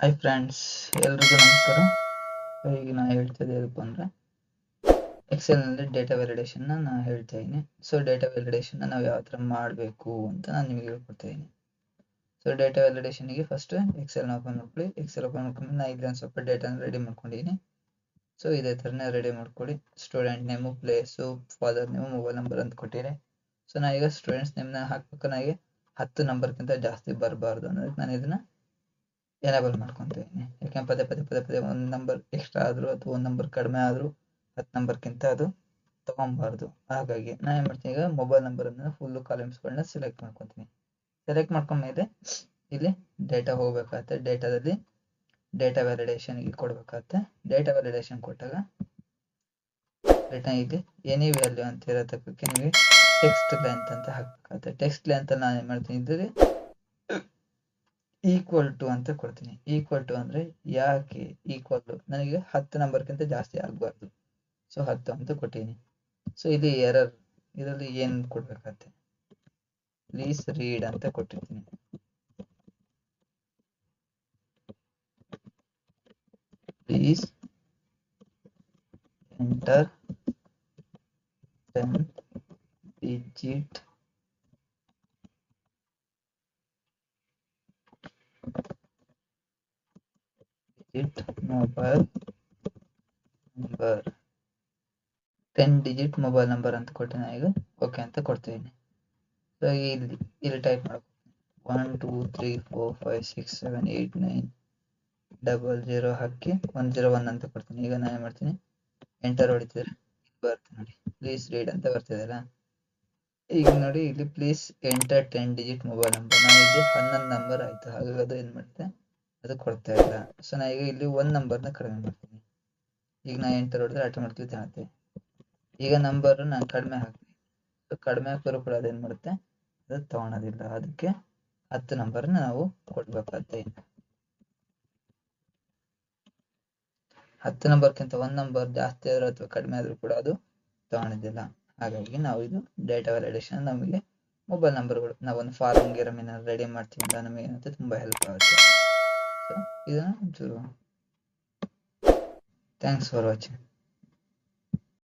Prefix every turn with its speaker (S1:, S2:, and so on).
S1: Hi friends ಎಲ್ರಿಗೂ ನಮಸ್ಕಾರ. ಈಗ ನಾ ಹೇಳ್ತಿದ್ದೆ ಏನಪ್ಪ ಅಂದರೆ ಎಕ್ಸೆಲ್ನಲ್ಲಿ ಡೇಟಾ ವ್ಯಾಲಿಡೇಷನ್ನ ನಾನು ಹೇಳ್ತಾ ಇದ್ದೀನಿ. ಸೊ ಡೇಟಾ ವ್ಯಾಲಿಡೇಷನ್ನ ನಾವು ಯಾವ ಥರ ಮಾಡಬೇಕು ಅಂತ ನಾನು ನಿಮಗೆ ಹೇಳ್ಕೊಡ್ತಾ ಇದ್ದೀನಿ. ಸೊ ಡೇಟಾ ವ್ಯಾಲಿಡೇಷನ್ಗೆ ಫಸ್ಟ್ ಎಕ್ಸೆಲ್ನ ಓಪನ್ ಮಾಡ್ಕೊಳ್ಳಿ. ಎಕ್ಸೆಲ್ ಓಪನ್ ಮಾಡ್ಕೊಂಡು ನಾನು ಇಲ್ಲಿ ಒಂದು ಸ್ವಲ್ಪ ಡೇಟಾನ ರೆಡಿ ಮಾಡ್ಕೊಂಡಿದ್ದೀನಿ. ಸೊ ಇದೇ ಥರನೇ ರೆಡಿ ಮಾಡ್ಕೊಳ್ಳಿ. Student name place father name mobile number ಅಂತ ಕೊಟ್ಟಿರಿ ಸೊ ಈಗ ಸ್ಟೂಡೆಂಟ್ಸ್ ನೇಮ್ನ ಹಾಕ್ಬೇಕು. ನನಗೆ ಹತ್ತು ನಂಬರ್ಗಿಂತ ಜಾಸ್ತಿ ಬರಬಾರ್ದು. ಅನ್ನೋದಕ್ಕೆ ನಾನು ಇದನ್ನು ಎನೇಬಲ್ ಮಾಡ್ಕೊತೀನಿ ಯಾಕೆ ಪದೇ ಪದೇ ಪದೇ ಪದೇ ಒಂದು ನಂಬರ್ ಎಕ್ಸ್ಟ್ರಾ ಆದರೂ ಅಥವಾ ಒಂದು ನಂಬರ್ ಕಡಿಮೆ ಆದರೂ ಹತ್ತು ನಂಬರ್ಗಿಂತ ಅದು ತೊಗೊಬಾರ್ದು. ಹಾಗಾಗಿ ನಾನು ಏನು ಮಾಡ್ತೀನಿ ಈಗ ಮೊಬೈಲ್ ನಂಬರನ್ನು ಫುಲ್ಲು ಕಾಲಮ್ಸ್ಗಳನ್ನ ಸೆಲೆಕ್ಟ್ ಮಾಡ್ಕೊತೀನಿ. ಸೆಲೆಕ್ಟ್ ಮಾಡ್ಕೊಂಡ್ಮೇಲೆ ಇಲ್ಲಿ ಡೇಟಾ ಹೋಗ್ಬೇಕಾಗತ್ತೆ. ಡೇಟಾದಲ್ಲಿ ಡೇಟಾ ವ್ಯಾಲಿಡೇಷನ್ಗೆ ಕೊಡ್ಬೇಕಾಗತ್ತೆ. ಡೇಟಾ ವ್ಯಾಲಿಡೇಷನ್ ಕೊಟ್ಟಾಗ ರಿಟರ್ನ್ ಇಲ್ಲಿ ಎನಿ ವ್ಯಾಲ್ಯೂ ಅಂತ ಇರೋದಕ್ಕೆ ನಿಮಗೆ ಟೆಕ್ಸ್ಟ್ ಲೆಂತ್ ಅಂತ ಹಾಕ್ಬೇಕಾಗತ್ತೆ. ಟೆಕ್ಸ್ಟ್ ಲೆಂತ್ ನಾನು ಏನು ಮಾಡ್ತೀನಿ ಇದ್ದರೆ ಈಕ್ವಲ್ ಟು ಅಂತ ಕೊಡ್ತೀನಿ. ಈಕ್ವಲ್ ಟು ಅಂದರೆ ಯಾಕೆ ಈಕ್ವಲ್ ಟು ನನಗೆ ಹತ್ತು ನಂಬರ್ಗಿಂತ ಜಾಸ್ತಿ ಆಗಬಾರ್ದು. ಸೊ ಹತ್ತು ಅಂತ ಕೊಟ್ಟಿದ್ದೀನಿ ಸೊ ಇಲ್ಲಿ ಎರರ್ ಇದರಲ್ಲಿ ಏನು ಕೊಡ್ಬೇಕಾಗತ್ತೆ? ಪ್ಲೀಸ್ ರೀಡ್ ಅಂತ ಕೊಟ್ಟಿರ್ತೀನಿ. Please enter ten digit digit mobile number ten digit mobile number ಅಂತ ಕೊಟ್ಟೆ ನಾನು ಈಗ. ಓಕೆ ಅಂತ ಕೊಡ್ತೀನಿ ಸೊ ಇಲ್ಲಿ ಇಲ್ಲಿ ಟೈಪ್ ಮಾಡಬೇಕು one two three four five six seven eight nine double zero ಹಾಕಿ ಒನ್ ಜೀರೋ ಒನ್ ಅಂತ ಕೊಡ್ತೀನಿ. ಈಗ ನಾನು ಏನು ಮಾಡ್ತೀನಿ? ಎಂಟರ್ ಹೊಡಿತಿದ್ರೆ ಬರ್ತೀನಿ ನೋಡಿ. ಪ್ಲೀಸ್ ರೀಡ್ ಅಂತ ಬರ್ತಿದೆಯಲ್ಲ ಈಗ ನೋಡಿ, ಇಲ್ಲಿ please enter ten digit mobile number ನಾನು ಇಲ್ಲಿ ಹನ್ನೊಂದು ನಂಬರ್ ಆಯಿತು. ಹಾಗಾಗಿ ಅದು ಏನು ಮಾಡುತ್ತೆ? ಅದು ಕೊಡ್ತಾ ಇಲ್ಲ. ಸೊ ನಾ ಈಗ ಇಲ್ಲಿ ಒಂದು ನಂಬರ್ನ ಕಡಿಮೆ ಮಾಡ್ತೀನಿ. ಈಗ ನಾ ಎಂಟರ್ ಹೊಡೆದ್ರೆ ಆಟೋಮೆಟಿಕ್ಲಿ ತಗೊಳುತ್ತೆ ಈಗ ನಂಬರ್ ನಾನು ಕಡಿಮೆ ಹಾಕ್ತೀನಿ. ಕಡಿಮೆ ಹಾಕಿದ್ರು ಕೂಡ ಅದೇನು ಮಾಡುತ್ತೆ? ಅದು ತಗೊಳೋದಿಲ್ಲ. ಅದಕ್ಕೆ ಹತ್ತು ನಂಬರ್ನ ನಾವು ಕೊಡ್ಬೇಕಾಗತ್ತೆ ಹತ್ತು ನಂಬರ್ಗಿಂತ ಒಂದ್ ನಂಬರ್ ಜಾಸ್ತಿ ಆದರೂ ಅಥವಾ ಕಡಿಮೆ ಆದರೂ ಕೂಡ ಅದು ತಗೊಳೋದಿಲ್ಲ. ಹಾಗಾಗಿ ನಾವು ಇದು ಡೇಟಾ ವ್ಯಾಲಿಡೇಷನ್ ನಮಗೆ ಮೊಬೈಲ್ ನಂಬರ್ಗಳು ನಾವೊಂದು ಫಾರ್ಮ್ ಗಿರಮ್ ಏನಾದ್ರು ರೆಡಿ ಮಾಡ್ತೀವಿ ನಮಗೆ ಏನಂತ ತುಂಬಾ ಹೆಲ್ಪ್ ಆಗುತ್ತೆ. ಸೊ ಇದನ್ನು ಒಂಚೂರು ಥ್ಯಾಂಕ್ಸ್ ಫಾರ್ ವಾಚಿಂಗ್